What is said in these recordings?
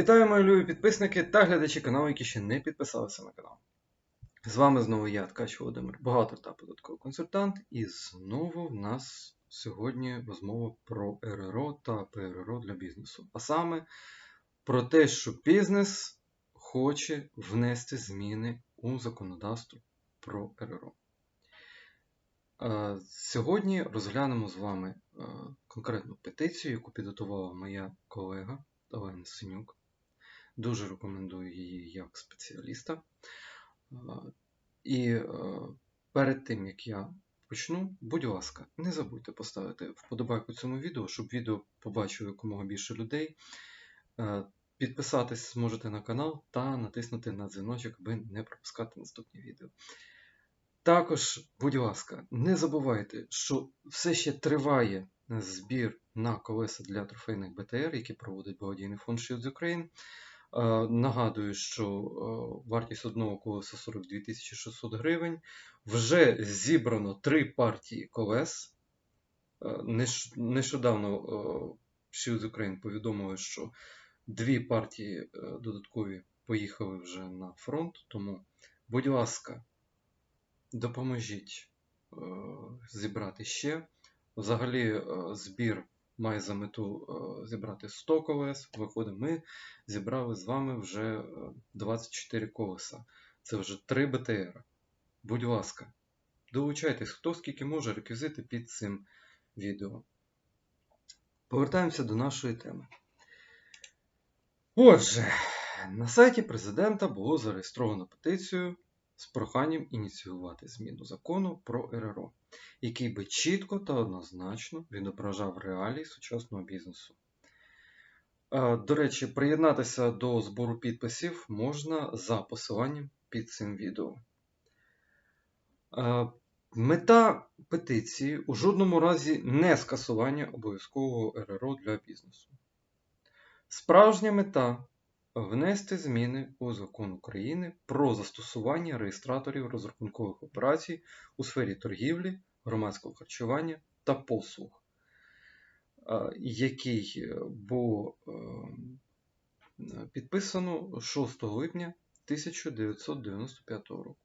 Вітаю, мої любі підписники та глядачі каналу, які ще не підписалися на канал. З вами знову я, Ткач Володимир, бухгалтер та податковий консультант. І знову в нас сьогодні розмова про РРО та ПРРО для бізнесу. А саме про те, що бізнес хоче внести зміни у законодавство про РРО. Е, Сьогодні розглянемо з вами е, конкретну петицію, яку підготувала моя колега Олена Синюк. Дуже рекомендую її як спеціаліста. І е, перед тим, як я почну, будь ласка, не забудьте поставити вподобайку цьому відео, щоб відео побачило якомога більше людей. Е, Підписатись зможете на канал та натиснути на дзвіночок, аби не пропускати наступні відео. Також, будь ласка, не забувайте, що все ще триває збір на колеса для трофейних БТР, які проводить благодійний фонд Shields Ukraine. Е, Нагадую, що е, вартість одного колеса 42 600 гривень. Вже зібрано три партії колес. Е, Нещодавно Shields Ukraine повідомили, що дві партії додаткові поїхали вже на фронт. Тому, будь ласка, допоможіть зібрати ще. Взагалі, збір має за мету е, зібрати 100 колес. Виходить, ми зібрали з вами вже е, 24 колеса. Це вже 3 БТР. Будь ласка, долучайтесь, хто скільки може, реквізити під цим відео. Повертаємося до нашої теми. Отже, на сайті президента було зареєстровано петицію з проханням ініціювати зміну закону про РРО, який би чітко та однозначно відображав реалії сучасного бізнесу. Е, До речі, приєднатися до збору підписів можна за посиланням під цим відео. Е, Мета петиції у жодному разі не скасування обов'язкового РРО для бізнесу. Справжня мета внести зміни у закон України про застосування реєстраторів розрахункових операцій у сфері торгівлі, громадського харчування та послуг, е, який е, було е, підписано 6 липня 1995 року.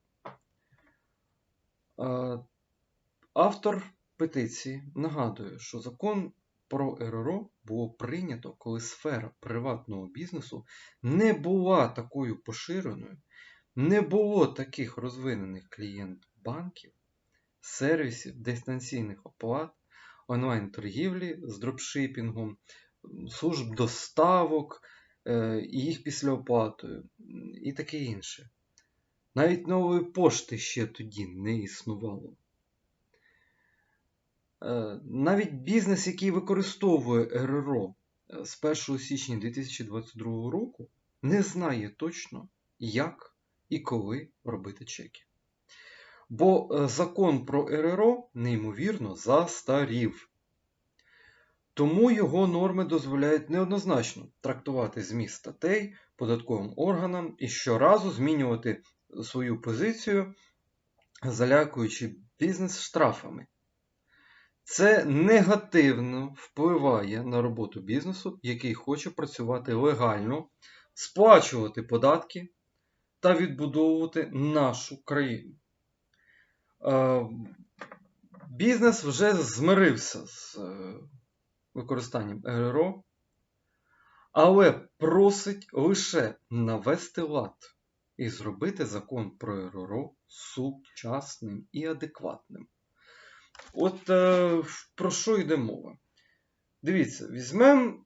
Автор петиції нагадує, що закон про РРО було прийнято, коли сфера приватного бізнесу не була такою поширеною, не було таких розвинених клієнт банків, сервісів, дистанційних оплат, онлайн-торгівлі з дропшипінгом, служб доставок е, їх післяоплатою і таке інше. Навіть нової пошти ще тоді не існувало. Е, Навіть бізнес, який використовує РРО е, з 1 січня 2022 року, не знає точно, як і коли робити чеки. Бо е, закон про РРО неймовірно застарів. Тому його норми дозволяють неоднозначно трактувати зміст статей податковим органам і щоразу змінювати свою позицію, залякуючи бізнес штрафами. Це негативно впливає на роботу бізнесу, який хоче працювати легально, сплачувати податки та відбудовувати нашу країну. Е, Бізнес вже змирився з е, використанням РРО, але просить лише навести лад і зробити закон про РРО сучасним і адекватним. От е, про що йде мова? Дивіться, візьмемо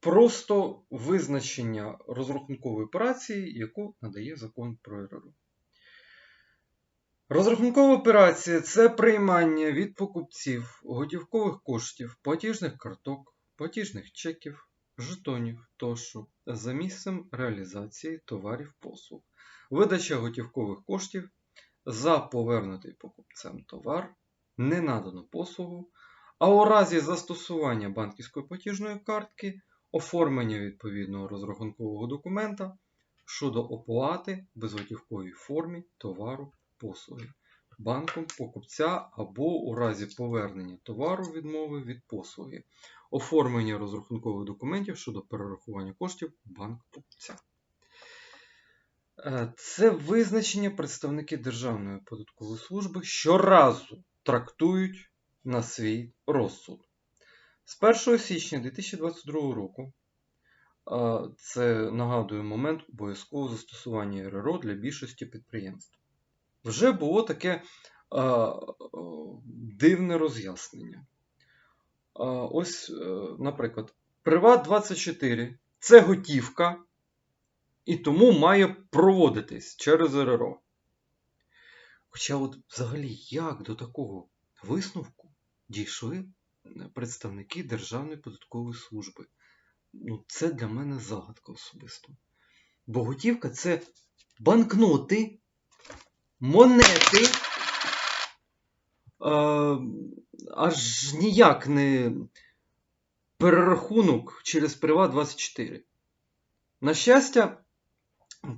просто визначення розрахункової операції, яку надає закон про РРО. Розрахункова операція це приймання від покупців готівкових коштів, платіжних карток, платіжних чеків, жетонів тощо за місцем реалізації товарів послуг, видача готівкових коштів за повернутий покупцем товар, не надану послугу, а у разі застосування банківської платіжної картки оформлення відповідного розрахункового документа щодо оплати в безготівковій формі товару послуги. банком покупця або у разі повернення товару відмови від послуги, оформлення розрахункових документів щодо перерахування коштів банк покупця. Е, Це визначення представники Державної податкової служби щоразу трактують на свій розсуд. З 1 січня 2022 року, е, це нагадую момент обов'язкового застосування РРО для більшості підприємств. Вже було таке е, дивне роз'яснення. Ось, наприклад, Приват 24 це готівка, і тому має проводитись через РРО. Хоча, от взагалі, як до такого висновку дійшли представники Державної податкової служби? Ну, це для мене загадка особисто. Бо готівка це банкноти, монети, е, аж ніяк не перерахунок через Приват 24. На щастя,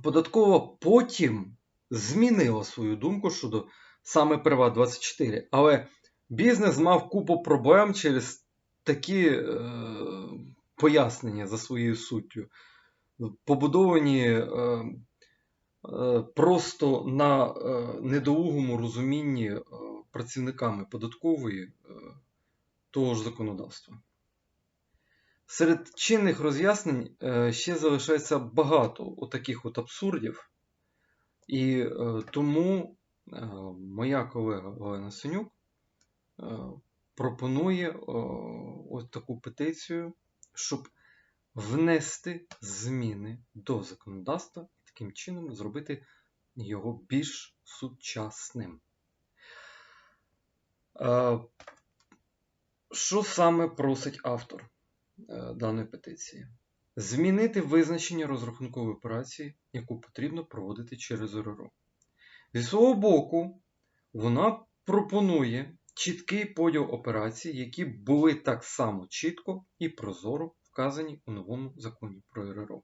податкова потім змінила свою думку щодо саме Приват 24, але бізнес мав купу проблем через такі е, пояснення за своєю суттю, побудовані е, е, просто на е, недолугому розумінні е, працівниками податкової е, того ж законодавства. Серед чинних роз'яснень е, ще залишається багато отаких от абсурдів, і е, тому е, моя колега Олена Синюк пропонує ось таку петицію, щоб внести зміни до законодавства і таким чином зробити його більш сучасним. Що саме просить автор даної петиції? Змінити визначення розрахункової операції, яку потрібно проводити через РРО. Зі свого боку, вона пропонує чіткий поділ операцій, які були так само чітко і прозоро вказані у новому законі про РРО.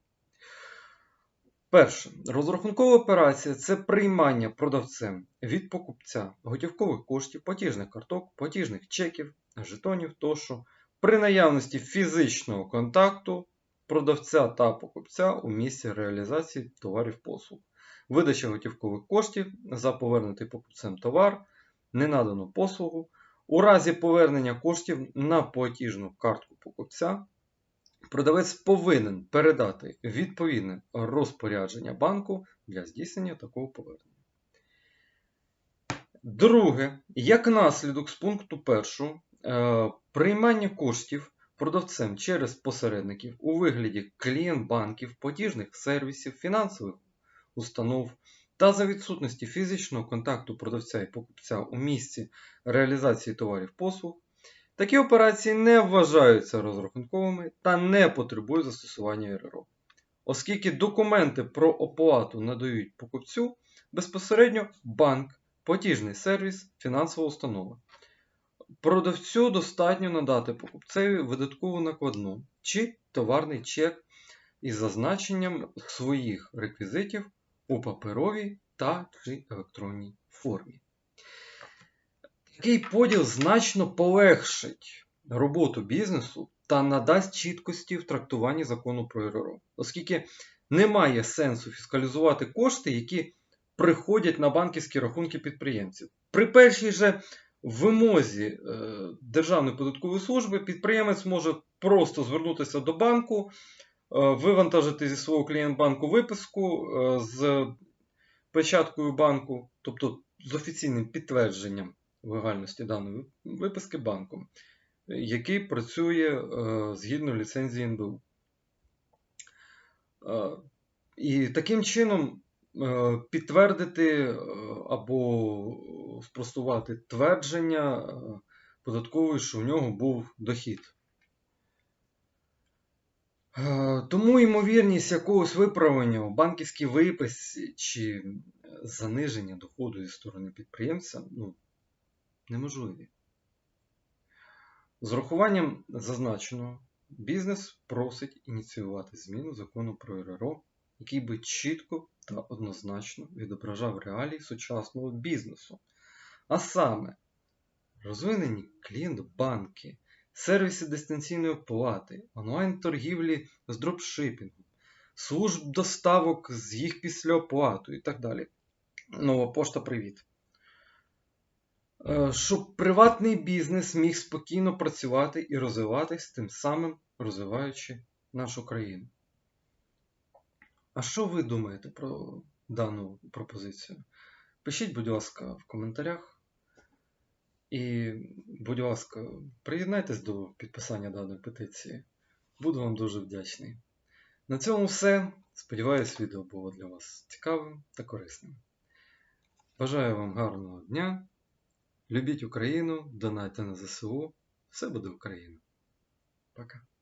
Перше, розрахункова операція це приймання продавцем від покупця готівкових коштів, платіжних карток, платіжних чеків, жетонів тощо при наявності фізичного контакту продавця та покупця у місці реалізації товарів послуг, видача готівкових коштів за повернутий покупцем товар, ненадану послугу, у разі повернення коштів на платіжну картку покупця, продавець повинен передати відповідне розпорядження банку для здійснення такого повернення. Друге, як наслідок з пункту 1, приймання коштів продавцем через посередників у вигляді клієнт банків, платіжних сервісів, фінансових установ та за відсутності фізичного контакту продавця і покупця у місці реалізації товарів послуг, такі операції не вважаються розрахунковими та не потребують застосування РРО, оскільки документи про оплату надають покупцю безпосередньо банк, платіжний сервіс, фінансова установа. Продавцю достатньо надати покупцеві видаткову накладну чи товарний чек із зазначенням своїх реквізитів у паперовій та чи електронній формі. Такий поділ значно полегшить роботу бізнесу та надасть чіткості в трактуванні закону про РРО, оскільки немає сенсу фіскалізувати кошти, які приходять на банківські рахунки підприємців. При першій же вимозі е, Державної податкової служби підприємець може просто звернутися до банку, е, вивантажити зі свого клієнт-банку виписку е, з печаткою банку, тобто з офіційним підтвердженням легальності даної виписки банком, який працює згідно ліцензії НБУ. І таким чином підтвердити або спростувати твердження податкової, що в нього був дохід. Тому ймовірність якогось виправлення у банківській виписці чи заниження доходу зі сторони підприємця ну, неможливі. З урахуванням зазначеного, бізнес просить ініціювати зміну закону про РРО, який би чітко та однозначно відображав реалії сучасного бізнесу, А саме, розвинені клієнт-банки, сервіси дистанційної оплати, онлайн-торгівлі з дропшипінгом, служб доставок з їх післяоплату і так далі. Нова пошта привіт. Е, Щоб приватний бізнес міг спокійно працювати і розвиватись, тим самим розвиваючи нашу країну. А що ви думаєте про дану пропозицію? Пишіть, будь ласка, в коментарях. І, будь ласка, приєднайтесь до підписання даної петиції. Буду вам дуже вдячний. На цьому все. Сподіваюсь, відео було для вас цікавим та корисним. Бажаю вам гарного дня. Любіть Україну, донайте на ЗСУ. Все буде Україна. Пока.